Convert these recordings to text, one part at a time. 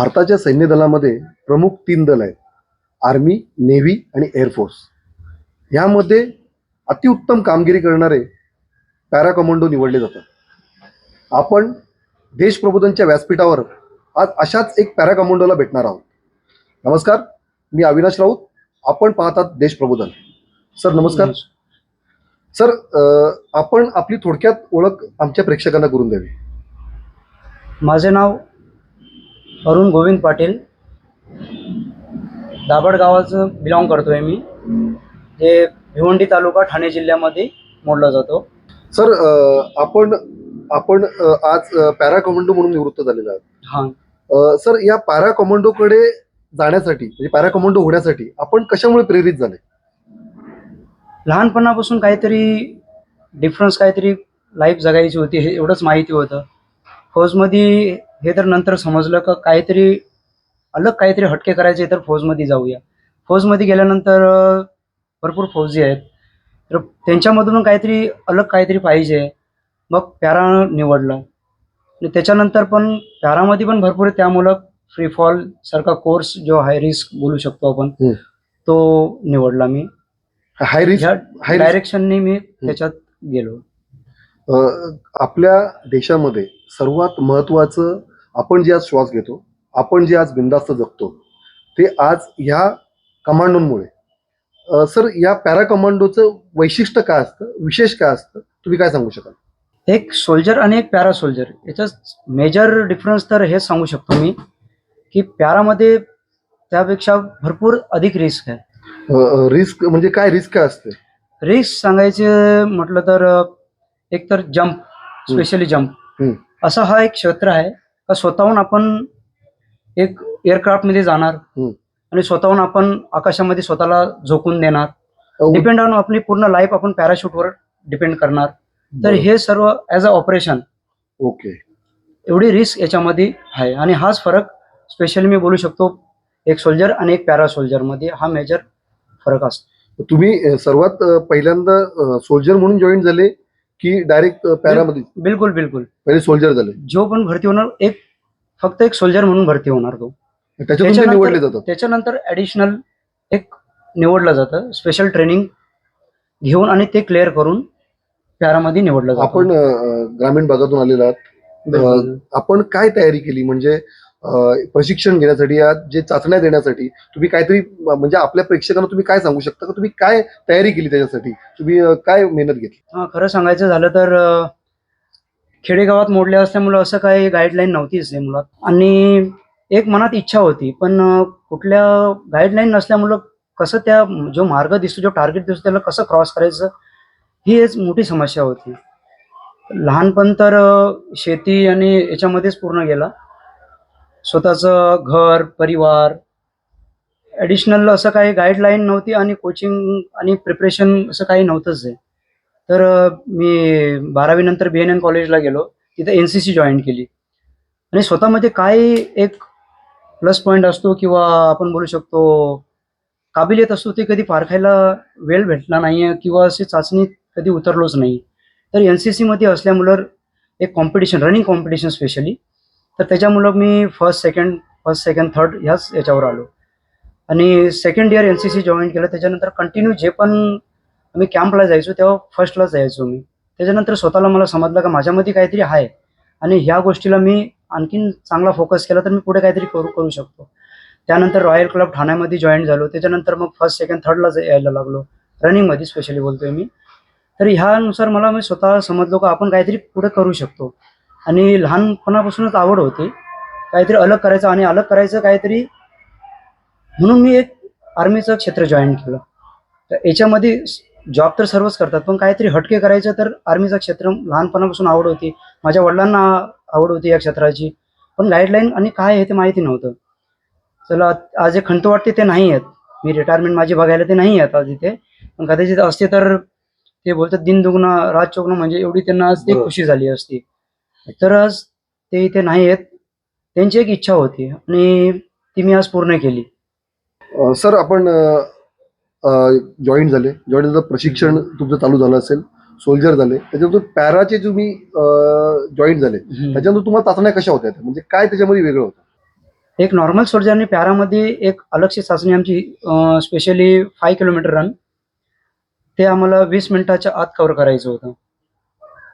भारताच्या सैन्य दलामध्ये प्रमुख तीन दल आहेत. आर्मी नेव्ही आणि एअरफोर्स ह्यामध्ये अतिउत्तम कामगिरी करणारे पॅरा कमांडो निवडले जातात. आपण देशप्रबोधनच्या व्यासपीठावर आज अशाच एक पॅरा कमांडोला भेटणार आहोत. नमस्कार मी अविनाश राऊत. आपण पाहतात देशप्रबोधन सर नमस्कार. सर आपण आपली थोडक्यात ओळख आमच्या प्रेक्षकांना करून द्यावी. माझे नाव अरुण गोविंद पाटील. दाभड गावाचं बिलॉंग करतोय मी. जे भिवंडी तालुका ठाणे जिल्ह्यामध्ये मोडला जातो. सर अ, आपण आपण अ, आज अ, पॅरा कमांडो म्हणून निवृत्त झालेला आहात. हां. अ, सर या पॅरा कमांडोकडे जाण्यासाठी म्हणजे पॅरा कमांडो होण्यासाठी आपण कशामुळे प्रेरित झाले? लहानपणापासून काहीतरी डिफरन्स काहीतरी लाईफ जगायची होती हे एवढंच माहिती होतं. फौजमध्ये हे तर नंतर समजलं का काहीतरी अलग काहीतरी हटके करायचे तर फौजमध्ये जाऊया. फौजमध्ये गेल्यानंतर भरपूर फौजी आहेत. तर त्यांच्यामधून काहीतरी अलग काहीतरी पाहिजे. मग पॅरा निवडला. आणि त्याच्यानंतर पण पॅरामध्ये पण भरपूर आहे. त्यामुळं फ्री फॉल सारखा कोर्स जो हाय रिस्क बोलू शकतो आपण. तो निवडला मी. हाय रिस्क ह्या डायरेक्शनने मी त्याच्यात गेलो. आपल्या देशामध्ये सर्वात महत्वाचं आपण जे आज श्वास घेतो आपण जे आज बिंदास्त जगतो ते आज ह्या कमांडोंमुळे. सर या पॅरा कमांडोचं वैशिष्ट्य काय असतं? विशेष काय असतं? तुम्ही काय सांगू शकाल? एक सोल्जर आणि एक पॅरा सोल्जर याच्यात मेजर डिफरन्स तर हेच सांगू शकतो मी की पॅरामध्ये त्यापेक्षा भरपूर अधिक रिस्क आहे. रिस्क म्हणजे काय रिस्क काय असते? रिस्क सांगायचे म्हटलं तर एक तर जम्प स्पेशली जम्प. असा हा एक क्षेत्र आहे का स्वतःहून आपण एक एअरक्राफ्टमध्ये जाणार. आणि स्वतःहून आपण आकाशामध्ये स्वतःला झोकून देणार. डिपेंड ऑन आपली पूर्ण लाईफ आपण पॅराशूटवर डिपेंड करणार. तर हे सर्व ॲज अ ऑपरेशन ओके एवढी रिस्क याच्यामध्ये आहे. आणि हाच फरक स्पेशली मी बोलू शकतो एक सोल्जर आणि एक पॅरा सोल्जरमध्ये हा मेजर फरक असतो. तुम्ही सर्वात पहिल्यांदा सोल्जर म्हणून जॉईन झाले की डायरेक्ट पॅरामध्ये? बिलकुल बिलकुल. पहिले सोल्जर झाले. जो पण भरती होणार एक फक्त एक सोल्जर म्हणून भरती होणार तो. त्याच्यातून ते निवडले जातात. त्याच्यानंतर ॲडिशनल एक निवडलं जातं. स्पेशल ट्रेनिंग घेऊन आणि ते क्लिअर करून पॅरामध्ये निवडलं जातं. आपण अ, ग्रामीण भागातून आलेला आहात. बिलकुल. आपण काय तयारी केली? म्हणजे प्रशिक्षण घेण्यासाठी या जे चाचण्या देण्यासाठी तुम्ही काहीतरी म्हणजे आपल्या प्रेक्षकांना तुम्ही काय सांगू शकता? का तुम्ही काय तयारी केली त्याच्यासाठी? तुम्ही काय मेहनत घेतली? हा खरं सांगायचं झालं तर खेडेगावात मोडले असल्यामुळं असं काही गाईडलाईन नव्हतीच आहे मुळात. आणि एक मनात इच्छा होती पण कुठल्या गाईडलाईन नसल्यामुळं कसं त्या जो मार्ग दिसतो जो टार्गेट दिसतो त्याला कसं क्रॉस करायचं ही एक मोठी समस्या होती. लहानपण तर शेती आणि याच्यामध्येच पूर्ण गेला. स्वतःचं घर परिवार. ॲडिशनल असं काही गाईडलाईन नव्हती आणि कोचिंग आणि प्रिपरेशन असं काही नव्हतंच आहे. तर मी बारावीनंतर बी एन एन कॉलेजला गेलो. तिथे एन सी सी जॉईन केली. आणि स्वतःमध्ये काय एक प्लस पॉईंट असतो किंवा आपण बोलू शकतो काबिलियत असतो ते कधी पारखायला वेळ भेटला नाही आहे किंवा अशी चाचणी कधी उतरलोच नाही. तर एन सी सीमध्ये असल्यामुळं एक कॉम्पिटिशन रनिंग कॉम्पिटिशन स्पेशली तर त्याच्यामुळं मी first second first second third ह्याच याच्यावर आलो. आणि second year N C C join केलं त्याच्यानंतर कंटिन्यू जे पण आम्ही कॅम्पला जायचो तेव्हा फर्स्टला जायचो मी. त्याच्यानंतर स्वतःला मला समजलं का माझ्यामध्ये काहीतरी आहे. आणि ह्या गोष्टीला मी आणखीन चांगला फोकस केला तर मी पुढे काहीतरी करू करू शकतो. त्यानंतर रॉयल क्लब ठाण्यामध्ये जॉईन झालो. त्याच्यानंतर मग फर्स्ट सेकंड थर्डला यायला लागलो. रनिंगमध्ये स्पेशली बोलतोय मी. तर ह्यानुसार मला मी स्वतः समजलो का आपण काहीतरी पुढे करू शकतो. आणि लहानपणापासूनच आवड होती. काहीतरी अलग करायचं आणि अलग करायचं काहीतरी म्हणून मी एक आर्मीचं क्षेत्र जॉईन केलं. तर याच्यामध्ये जॉब तर सर्वच करतात पण काहीतरी हटके करायचं तर आर्मीचं क्षेत्र लहानपणापासून आवड होती. माझ्या वडिलांना आवड होती या क्षेत्राची पण गाईडलाईन आणि काय आहे ते माहिती नव्हतं. चला आज जे खंत वाटते ते नाही आहेत. मी रिटायरमेंट माझी बघायला ते नाही आहेत आज इथे. पण कदाचित असते तर ते बोलतात दिन दुगणं रात चोगणं म्हणजे एवढी त्यांना आज ती. खुशी झाली असती. तर आज ते इथे नाही आहेत. त्यांची एक इच्छा होती आणि ती मी आज पूर्ण केली. अ, सर आपण जॉईन झाले जॉईन झालं. प्रशिक्षण तुमचं चालू झालं असेल. सोल्जर झाले. त्याच्यानंतर पॅराचे तुम्ही जॉईन झाले. त्याच्यानंतर तुम्हाला चाचण्या कशा होत्या? त्या? म्हणजे काय त्याच्यामध्ये वेगळं होतं? एक नॉर्मल सोल्जर आणि पॅरामध्ये एक अलगशी चाचणी आमची स्पेशली फाय किलोमीटर रन ते आम्हाला वीस मिनिटाच्या आत कव्हर करायचं होतं.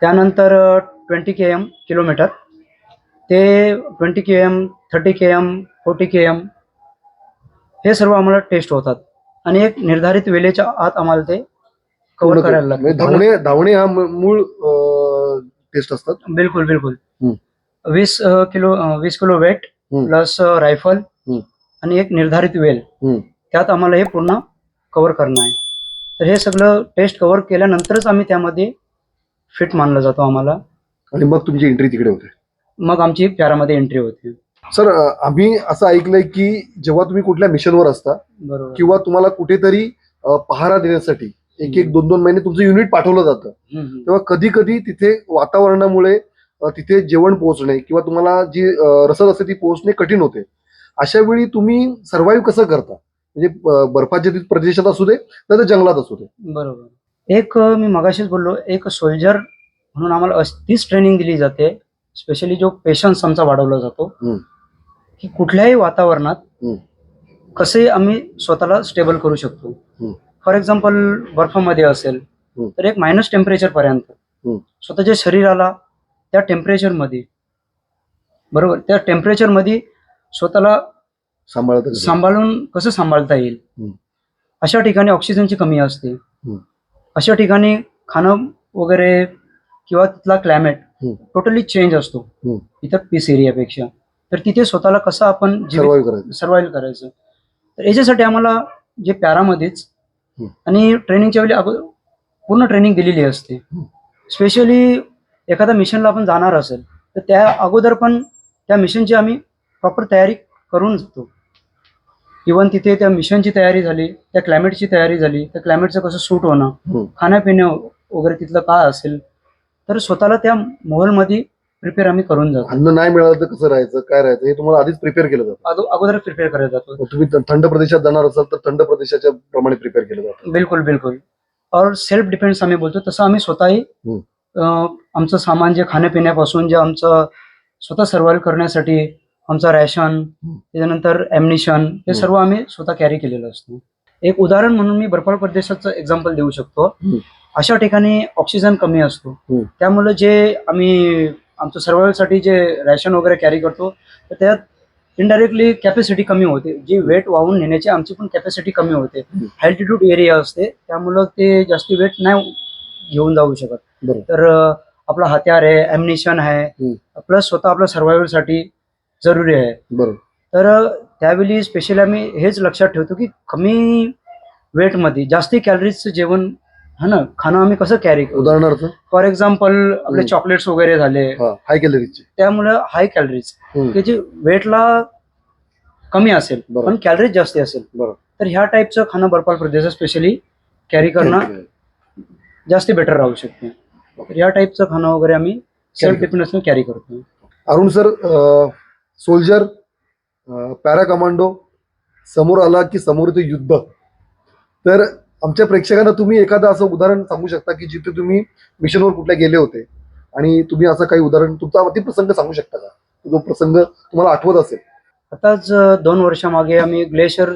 त्यानंतर ट्वेंटी के एम किलोमीटर. ते twenty K M thirty K M forty K M हे सर्व आम्हाला टेस्ट होतात. आणि एक निर्धारित वेळेच्या आत आम्हाला ते कव्हर करायला म्हणजे लागतं धावणे धावणे हा म- मूळ टेस्ट असतात? बिलकुल बिलकुल. हम्म. वीस अ, किलो अ, वीस किलो वेट हम्म. Plus rifle hmm. आणि एक निर्धारित वेल हम्म. त्यात आम्हाला हे पूर्ण कव्हर करणं आहे. तर हे सगळं टेस्ट कव्हर केल्यानंतरच आम्ही त्यामध्ये फिट मानलं जातो आम्हाला. आणि मग तुमची एंट्री तिकडे होते. मग आमची पॅरामध्ये एंट्री होते. सर आम्ही असं ऐकलंय की जेव्हा तुम्ही कुठल्या मिशनवर असता बरोबर. किंवा तुम्हाला कुठेतरी अ, पहारा देण्यासाठी एक एक दोन दोन महिने तुमचं युनिट पाठवलं जातं हम्म, हम्म. तेव्हा कधी कधी तिथे वातावरणामुळे अ, तिथे जेवण पोहोचणे किंवा तुम्हाला जी अ, रसद असते ती पोहोचणे कठीण होते. अशा वेळी तुम्ही सर्व्हाइव्ह कसं करता? म्हणजे अ, बर्फाच्छादित प्रदेशात असू दे तर जंगलात असू दे. बरोबर. एक अ, मी मगाशीच बोललो एक सोल्जर म्हणून आम्हाला तीच ट्रेनिंग दिली जाते स्पेशली जो पेशन्स आमचा वाढवला जातो. की कुठल्याही वातावरणात. कसे आम्ही स्वतःला स्टेबल करू शकतो. फॉर एक्झाम्पल बर्फामध्ये असेल. तर एक मायनस टेम्परेचर पर्यंत. स्वतःच्या शरीराला त्या टेम्परेचरमध्ये बरोबर त्या टेम्परेचरमध्ये स्वतःला सांभाळत? सांभाळून कसं सांभाळता येईल. अशा ठिकाणी ऑक्सिजनची कमी असते अशा ठिकाणी खाणं वगैरे किंवा तिथला क्लायमेट. टोटली चेंज असतो. इतर पीस एरियापेक्षा तर तिथे स्वतःला कसं आपण सर्वाईव्ह करायचं तर याच्यासाठी आम्हाला जे पॅरामध्येच हम्म. आणि ट्रेनिंगच्या वेळी अगोदर पूर्ण ट्रेनिंग दिलेली असते. स्पेशली एखाद्या मिशनला आपण जाणार असेल तर त्या अगोदर पण त्या मिशनची आम्ही प्रॉपर तयारी करून जातो इवन तिथे त्या मिशनची तयारी झाली त्या क्लायमेटची तयारी झाली त्या क्लायमेटचं कसं सूट होणं हम्म. खाण्यापिणं वगैरे तिथलं काय असेल तर स्वतःला त्या मोहलमध्ये प्रिपेअर आम्ही करून जातो. अन्न नाही मिळालं तर कसं राहायचं? काय राहायचं? हे तुम्हाला आधीच प्रिपेअर केलं जातं. अगो- अगोदर प्रिपेअर करत जातो. मग तुम्ही थंड प्रदेशात जाणार असाल तर थंड प्रदेशाच्या प्रमाणे प्रिपेअर केलं जातं. बिलकुल बिलकुल. और सेल्फ डिपेंड्स आम्ही बोलतो. तसं आम्ही स्वतःही हम्म. अं, आमचं सामान जे खाण्यापिण्यापासून जे आमचं स्वतः सर्व्हाइव्ह करण्यासाठी आमचं रॅशन त्याच्यानंतर ॲम्निशन हे सर्व आम्ही स्वतः कॅरी केलेलं असतो. एक उदाहरण म्हणून मी बर्फाळ प्रदेशाचं एक्झाम्पल देऊ शकतो. हम्म. अशा ठिकाणी ऑक्सिजन कमी असतो. त्यामुळे जे आम्ही आमचं सर्व्हायव्हसाठी जे रॅशन वगैरे कॅरी करतो तर त्यात इनडायरेक्टली कॅपॅसिटी कमी होते जी वेट वाहून नेण्याची आमची पण कॅपॅसिटी कमी होते हम्म. अल्टिट्यूड एरिया असते त्यामुळं ते जास्ती वेट नाही घेऊन जाऊ शकत. तर आपलं हत्यार आहे ॲम्युनिशन आहे. प्लस स्वतः आपलं सर्व्हायव्हलसाठी जरुरी आहे बरोबर तर त्यावेळी स्पेशली आम्ही हेच लक्षात ठेवतो की कमी वेटमध्ये जास्ती कॅलरीजचं जेवण हा ना खाणं आम्ही कसं कॅरी करू? उदाहरणार्थ? फॉर एक्झाम्पल आपले हम्म. चॉकलेट्स वगैरे झाले. हाय कॅलरीजचे त्यामुळं हाय कॅलरीज की जे वेटला कमी असेल बरोबर. पण कॅलरीज जास्ती असेल. बरोबर. तर ह्या टाईपचं खाणं बर्फाळ प्रदेशात स्पेशली कॅरी करणं जास्ती बेटर राहू शकते. तर या टाईपचं खाणं वगैरे आम्ही सेल्फ डिपेंडन्स कॅरी करतो Arun sir soldier para commando समोर आला की समोर ते युद्ध. तर आमच्या प्रेक्षकांना तुम्ही एखादं असं उदाहरण सांगू शकता की जिथे तुम्ही मिशनवर कुठल्या गेले होते आणि तुम्ही असं काही उदाहरण तुमचा अति प्रसंग सांगू शकता का जो प्रसंग तुम्हाला आठवत असेल आताच दोन वर्षामागे आम्ही ग्लेशियर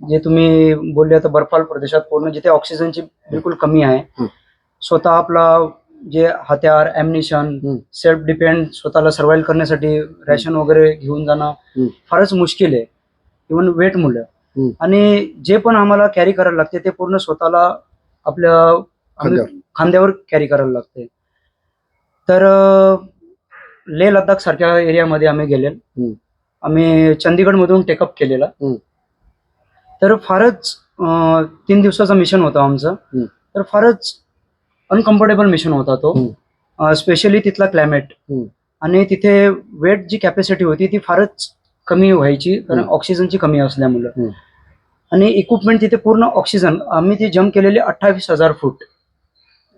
जे तुम्ही बोलले आता बर्फाळ प्रदेशात पूर्ण जिथे ऑक्सिजनची बिलकुल कमी आहे. स्वतः आपला जे हत्यार ॲम्युनिशन. सेल्फ डिपेंड स्वतःला सर्व्हाइव्ह करण्यासाठी रॅशन वगैरे घेऊन जाणं. फारच मुश्किल आहे इवन वेट मुलं. आणि जे पण आम्हाला कॅरी करायला लागते ते पूर्ण स्वतःला आपल्या खांद्यावर. कॅरी करायला लागते तर लेह लडाख सारख्या एरियामध्ये आम्ही गेले. आम्ही चंदीगडमधून टेकअप केलेला. तर फारच तीन दिवसाचा मिशन होता आमचं. तर फारच अनकम्फर्टेबल मिशन होता तो स्पेशली तिथला क्लायमेट. आणि तिथे वेट जी कॅपॅसिटी होती ती फारच कमी व्हायची कारण. ऑक्सिजनची कमी असल्यामुळं. आणि इक्विपमेंट तिथे पूर्ण ऑक्सिजन आम्ही ती जम्प केलेली अठ्ठावीस हजार फूट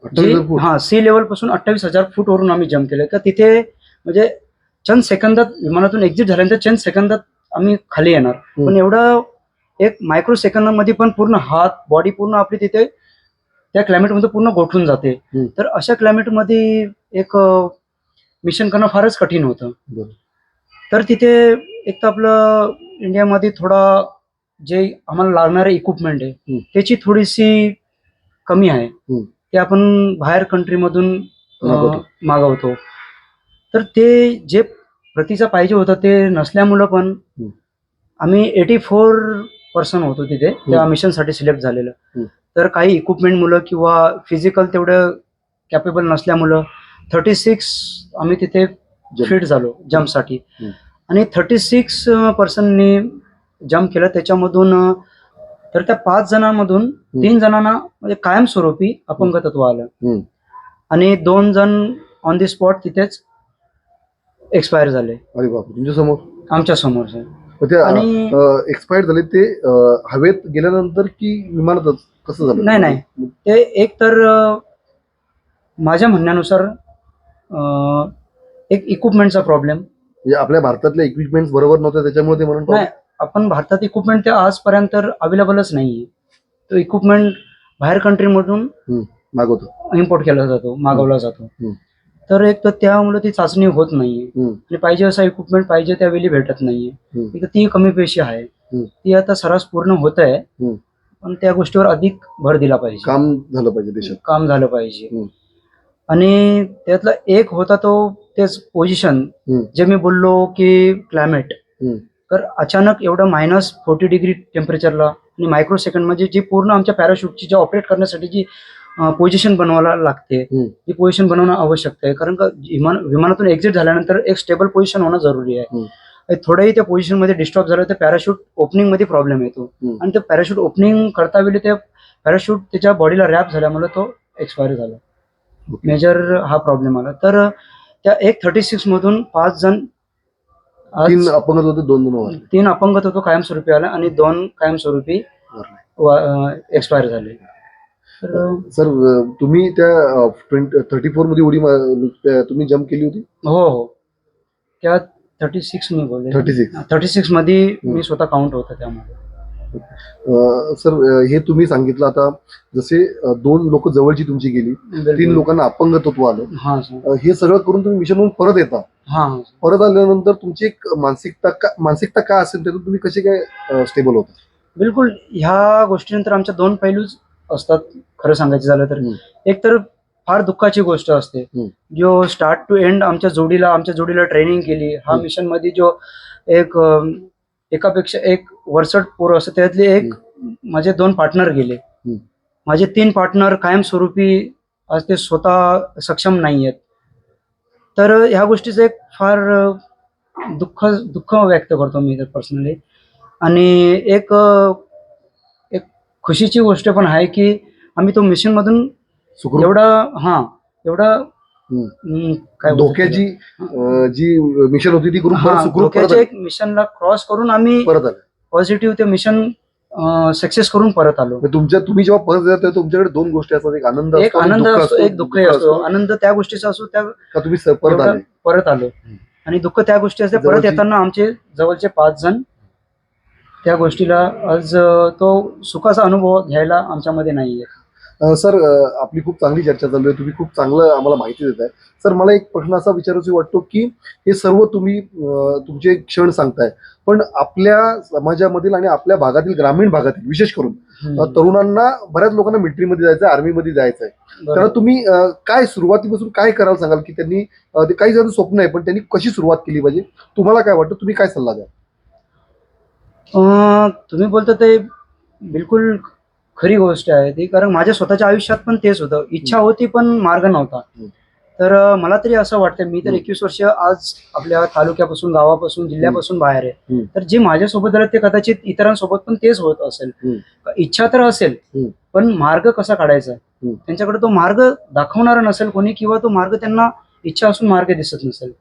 जी 28 फूट. हा सी लेवलपासून अठ्ठावीस हजार फूट वरून आम्ही जम्प केले तर तिथे म्हणजे चंद सेकंदात विमानातून एक्झिट झाल्यानंतर चंद सेकंदात आम्ही खाली येणार. पण एवढं एक मायक्रो सेकंदामध्ये पण पूर्ण हात बॉडी पूर्ण आपली तिथे त्या क्लायमेटमध्ये पूर्ण गोठून जाते. तर अशा क्लायमेटमध्ये एक मिशन करणं फारच कठीण होतं. तर तिथे एक तर आपलं इंडियामध्ये थोडा जे आम्हाला लागणारे इक्विपमेंट आहे. त्याची थोडीशी कमी आहे. ते आपण बाहेर कंट्रीमधून मागवतो. तर ते जे प्रतीचा पाहिजे होतं ते नसल्यामुळं पण. आम्ही एटी फोर पर्सन होतो तिथे त्या. मिशनसाठी सिलेक्ट झालेलं. तर काही इक्विपमेंट मुलं किंवा फिजिकल तेवढं कॅपेबल नसल्यामुळं थर्टी सिक्स आम्ही तिथे. फिट झालो जम्पसाठी. आणि थर्टी सिक्स पर्सननी जम्प केलं. त्याच्यामधून तर त्या पाच जणांमधून तीन जणांना म्हणजे कायमस्वरूपी अपंगत्व आलं. आणि दोन जण ऑन दी स्पॉट तिथेच एक्सपायर झाले. अरे बाप तुमच्यासमोर? आमच्या ते आणि एक्सपायर्ड झाले ते हवेत गेल्यानंतर की विमानातच? कसं झालं? नाही, नाही. ते एक तर माझ्या म्हणण्यानुसार एक इक्विपमेंटचा प्रॉब्लेम म्हणजे आपल्या भारतातले इक्विपमेंट बरोबर नव्हते त्याच्यामुळे ते म्हणून नाही आपण भारतात इक्विपमेंट ते आजपर्यंत अवेलेबलच नाहीये तो इक्विपमेंट बाहेर कंट्रीमधून मागवतो इम्पोर्ट केला जातो मागवला जातो. तर एक तर त्यामुळे ती चाचणी होत नाहीये. आणि पाहिजे असा इक्विपमेंट पाहिजे त्यावेळी भेटत नाहीये. एक तर ती कमी पेशी आहे. ती आता सरास पूर्ण होत आहे. पण त्या गोष्टीवर अधिक भर दिला पाहिजे काम झालं पाहिजे देशात काम झालं पाहिजे. आणि त्यातला एक होता तो तेच पोझिशन हम्म. जे मी बोललो की क्लायमेट हम्म. तर अचानक एवढं मायनस फोर्टी डिग्री टेम्परेचरला आणि मायक्रो सेकंड म्हणजे जी पूर्ण आमच्या पॅराशूटची जी ऑपरेट करण्यासाठी जी पोझिशन बनवायला लागते हम्म. ती पोझिशन बनवणं आवश्यक आहे कारण का विमान विमानातून एक्झिट झाल्यानंतर एक स्टेबल पोझिशन होणं जरुरी आहे हम्म. आणि थोडंही त्या पोझिशनमध्ये डिस्टर्ब झालं तर पॅराशूट ओपनिंगमध्ये प्रॉब्लेम येतो हम्म. आणि ते पॅराशूट ओपनिंग करता वेळी ते पॅराशूट त्याच्या बॉडीला रॅप झाल्यामुळे तो एक्सपायर झाला. मेजर हा प्रॉब्लेम आला. तर त्या एक थर्टी सिक्स मधून पाच जण तीन अपंगत होते दोन वारले. तीन अपंगत होतो कायमस्वरूपी आला आणि दोन कायमस्वरूपी. एक्सपायर झाले. तर सर अं, तुम्ही त्या थर्टी फोरमध्ये उडी मा- त्या- तुम्ही जम्प केली होती? हो हो. त्या थर्टी सिक्स मी बोलले. थर्टी सिक्स थर्टी सिक्समध्ये मी स्वतः काउंट होता त्यामध्ये. सर हे तुम्ही सांगितलं आता जसे दोन लोक जवळची तुमची गेली तीन लोकांना अपंगत्व आलं हा हे सगळं करून तुम्ही मिशनहून परत येता. परत आल्यानंतर तुमची एक मानसिकता का मानसिकता काय असेल त्यातून तुम्ही कसे काय स्टेबल होता बिलकुल ह्या गोष्टीनंतर आमच्या दोन पैलूच असतात खरं सांगायचं झालं तर. एक तर फार दुःखाची गोष्ट असते. जो स्टार्ट टू एंड आमच्या जोडीला आमच्या जोडीला ट्रेनिंग केली हा. मिशनमध्ये जो एक एकापेक्षा एक वरचढ पोरं असतं त्यातले एक माझे दोन पार्टनर गेले. माझे तीन पार्टनर कायमस्वरूपी आज ते स्वतः सक्षम नाही आहेत तर ह्या गोष्टीचं एक फार दुःख दुःख व्यक्त करतो मी तर पर्सनली आणि एक एक खुशीची गोष्ट पण आहे की आम्ही तो मिशन मधून सुखरूप. एवढा हा एवढा हम्म. काय बोलतात धोक्याची अं, जी मिशन होती ती त्याला? हा, सुखरूप परत धोक्याच्या आली. एक मिशनला क्रॉस करून आम्ही परत आले. पॉझिटिव्ह ते मिशन सक्सेस करून परत आलो. मग तुमच्या तुम्ही जेव्हा परत तेव्हा तुमच्याकडे दोन गोष्टी असतात. एक आनंद एक असतो आणि आनंद दुःख असतो एक दुःखही असतो. आनंद त्या गोष्टीचा असतो त्या का तुम्ही स- परत आले? परत आलो. आणि दुःख त्या गोष्टी असते परत जवळची- येताना आमचे जवळचे पाच जण त्या गोष्टीला आज अं, तो सुखाचा अनुभव घ्यायला आमच्यामध्ये नाहीये. सर आपली खूप चांगली चर्चा चालू आहे. तुम्ही खूप चांगलं आम्हाला माहिती देत आहे सर मला एक प्रश्न असा विचारायचा वाटतो की हे सर्व तुम्ही तुमचे क्षण सांगताय. पण आपल्या समाजामधील आणि आपल्या भागातील ग्रामीण भागातील विशेष करून तरुणांना बऱ्याच लोकांना मिलिटरीमध्ये जायचं आहे आर्मीमध्ये जायचं आहे. तर तुम्ही काय सुरुवातीपासून काय करायला सांगाल की त्यांनी ते काही जण स्वप्न आहे पण त्यांनी कशी सुरुवात केली पाहिजे? तुम्हाला काय वाटतं? तुम्ही काय सल्ला द्या तुम्ही बोलता ते बिलकुल खरी गोष्ट आहे ती कारण माझ्या स्वतःच्या आयुष्यात पण तेच होतं इच्छा होती पण मार्ग नव्हता. तर मला तरी असं वाटतं मी तर. एकवीस वर्ष आज आपल्या तालुक्यापासून गावापासून जिल्ह्यापासून बाहेर आहे. तर जे माझ्यासोबत झालं ते कदाचित इतरांसोबत पण तेच होत असेल इच्छा तर असेल. पण मार्ग कसा काढायचा. त्यांच्याकडे तो मार्ग दाखवणारा नसेल कोणी किंवा तो मार्ग त्यांना इच्छा असून मार्ग दिसत नसेल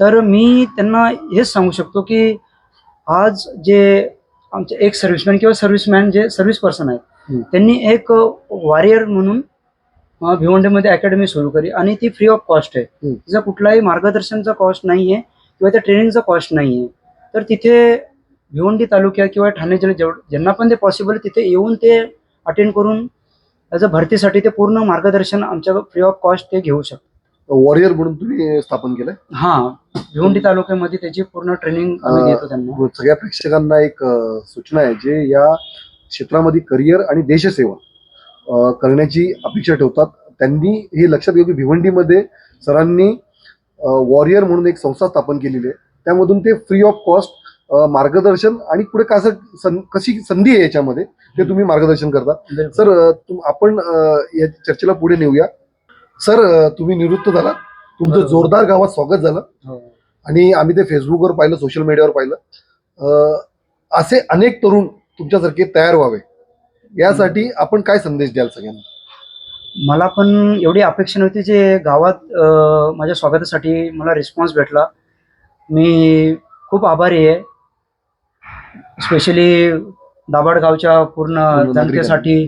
तर मी त्यांना हेच सांगू शकतो की आज जे आमचे एक सर्व्हिसमॅन किंवा सर्व्हिसमॅन जे सर्व्हिस पर्सन आहेत. त्यांनी एक वॉरियर म्हणून भिवंडीमध्ये अकॅडमी सुरू केली. आणि ती फ्री ऑफ कॉस्ट आहे. तिचा कुठलाही मार्गदर्शनचा कॉस्ट नाहीये किंवा त्या ट्रेनिंगचा कॉस्ट नाहीये. तर तिथे भिवंडी तालुक्यात किंवा ठाणे जिल्ह्यात ज्यांना पण ते पॉसिबल तिथे येऊन ते अटेंड करून ॲज अ भरतीसाठी ते पूर्ण मार्गदर्शन आमच्या फ्री ऑफ कॉस्ट ते घेऊ शकतात. वॉरियर म्हणून तुम्ही स्थापन केलंय? हा. भिवंडी तालुक्यामध्ये त्याची पूर्ण ट्रेनिंग देतो त्यांना. सगळ्या प्रेक्षकांना एक सूचना आहे जे या क्षेत्रामध्ये करिअर आणि देशसेवा करण्याची अपेक्षा ठेवतात. त्यांनी हे लक्षात घेऊ की भिवंडीमध्ये सरांनी वॉरियर म्हणून एक संस्था स्थापन केलेली आहे. त्यामधून ते फ्री ऑफ कॉस्ट मार्गदर्शन आणि पुढे कसं सं- कशी संधी आहे याच्यामध्ये ते तुम्ही मार्गदर्शन करता. सर आपण या चर्चेला पुढे नेऊया. सर तुम्ही निवृत्त झाला तुमचं. जोरदार गावात स्वागत झालं. हो. आणि आम्ही ते फेसबुकवर पाहिलं सोशल मीडियावर पाहिलं. असे अनेक तरुण तुमच्यासारखे तयार व्हावे. यासाठी आपण काय संदेश द्याल सगळ्यांना? मला पण एवढी अपेक्षा नव्हती जे गावात माझ्या स्वागतासाठी मला रिस्पॉन्स भेटला. मी खूप आभारी आहे. स्पेशली दाभाड गावच्या पूर्ण जनतेसाठी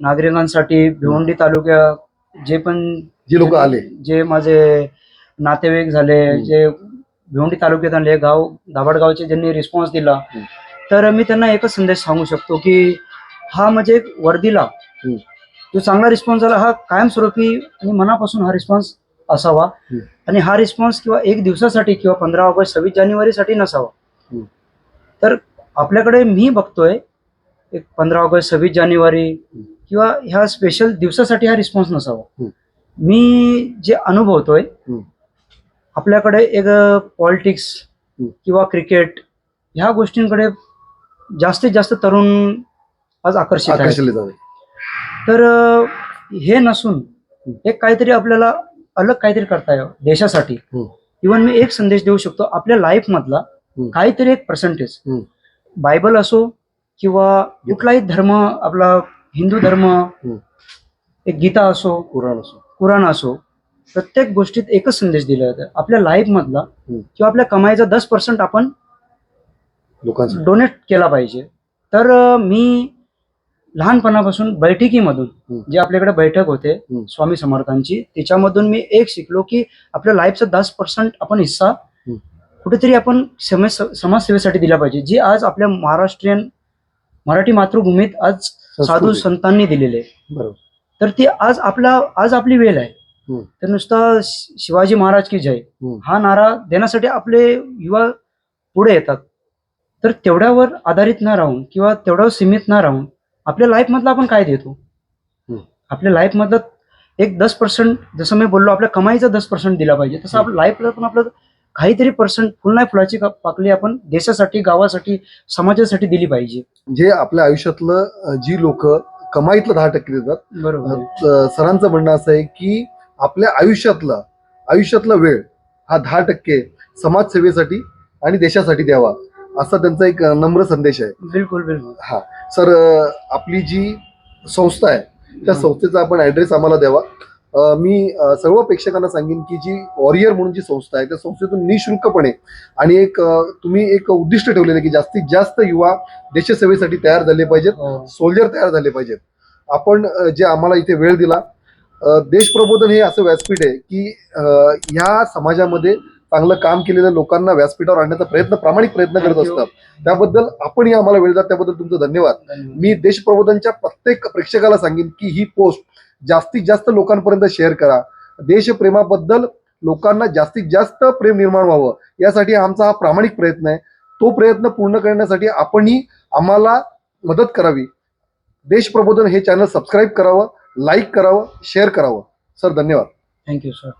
नागरिकांसाठी भिवंडी तालुक्या जे पण जे लोक आले. जे माझे नातेवाईक झाले. जे भिवंडी तालुक्यात आले गाव दाभाड गावचे ज्यांनी रिस्पॉन्स दिला. तर मी त्यांना एकच संदेश सांगू शकतो की हा म्हणजे एक वर्दीला. जो चांगला रिस्पॉन्स झाला हा कायमस्वरूपी आणि मनापासून हा रिस्पॉन्स असावा. आणि हा रिस्पॉन्स किंवा एक दिवसासाठी किंवा पंधरा ऑगस्ट सव्वीस जानेवारीसाठी नसावा. तर आपल्याकडे मी बघतोय एक पंधरा ऑगस्ट सव्वीस जानेवारी किंवा ह्या स्पेशल दिवसासाठी हा रिस्पॉन्स नसावा. मी जे अनुभवतोय. आपल्याकडे एक पॉलिटिक्स. किंवा क्रिकेट ह्या गोष्टींकडे जास्तीत जास्त तरुण आज आकर्षित आहेत आकर्षले जावे तर अं, हे नसून एक काहीतरी आपल्याला अलग काहीतरी करता यावं देशासाठी हम्म. इव्हन मी एक संदेश देऊ शकतो आपल्या लाईफ मधला हम्म. काहीतरी एक पर्सेंटेज हम्म. बायबल असो किंवा कुठलाही धर्म आपला हिंदू धर्म एक गीता असो पुराण असो कुराण असो प्रत्येक गोष्टीत एकच संदेश दिला जातो आपल्या लाईफ मधला हम्म. किंवा आपल्या कमाईचा दस पर्सेंट आपण लोकांसाठी डोनेट केला पाहिजे तर मी लहानपणापासून बैठकीमधून. जे आपल्याकडे बैठक होते. स्वामी समर्थांची त्याच्यामधून मी एक शिकलो की आपल्या लाईफचा दस पर्सेंट आपण हिस्सा. कुठेतरी आपण समाज समाजसेवेसाठी दिला पाहिजे जी आज आपल्या महाराष्ट्रीयन मराठी मातृभूमीत आज साधू. संतांनी दिलेले. बरोबर तर ती आज आपला आज आपली वेळ आहे. तर नुसता शिवाजी महाराज की जय. हा नारा देण्यासाठी आपले युवा पुढे येतात तर तेवढ्यावर आधारित न राहून किंवा तेवढ्यावर सीमित न राहून आपल्या लाईफ मधला आपण काय देतो. आपल्या लाईफ मधलं एक दस पर्सेंट जसं मी बोललो आपल्या कमाईचा दस पर्सेंट दिला पाहिजे. तसं आपल्या लाईफला पण आपलं काहीतरी पर्सेंट फुल नाही फुलाची पाकळी आपण देशासाठी गावासाठी समाजासाठी दिली पाहिजे. जे आपल्या आयुष्यातलं जी लोक कमाईतलं दहा टक्के देतात बरोबर. सरांचं म्हणणं असं आहे की आपल्या आयुष्यातला आयुष्यातला वेळ हा दहा टक्के समाजसेवेसाठी आणि देशासाठी द्यावा. असा त्यांचा एक नम्र संदेश आहे. बिलकुल बिलकुल. हा. सर आपली जी संस्था आहे त्या संस्थेचा आपण ऍड्रेस आम्हाला द्यावा. अ, मी अ, सर्व प्रेक्षकांना सांगेन की जी वॉरियर म्हणून जी संस्था आहे त्या संस्थेतून निशुल्कपणे आणि एक अ, तुम्ही एक उद्दिष्ट ठेवलेलं आहे की जास्तीत जास्त युवा देशसेवेसाठी तयार झाले पाहिजेत हो. सोल्जर तयार झाले पाहिजेत. आपण अ, जे आम्हाला इथे वेळ दिला अ, देशप्रबोधन हे असं व्यासपीठ आहे की अ, ह्या समाजामध्ये चांगलं काम केलेल्या लोकांना व्यासपीठावर आणण्याचा प्रयत्न प्रामाणिक प्रयत्न करत. असतात. त्याबद्दल आपणही आम्हाला वेळ दिला त्याबद्दल तुमचं धन्यवाद. धन्यवाद. मी देशप्रबोधनच्या प्रत्येक प्रेक्षकाला सांगेन की ही पोस्ट जास्तीत जास्त लोकांपर्यंत शेअर करा. देशप्रेमाबद्दल लोकांना जास्तीत जास्त प्रेम निर्माण व्हावं यासाठी आमचा हा प्रामाणिक प्रयत्न आहे. तो प्रयत्न पूर्ण करण्यासाठी आपणही आम्हाला मदत करावी. देशप्रबोधन हे चॅनल सबस्क्राईब करावं लाईक करावं शेअर करावं. सर धन्यवाद. Thank you sir.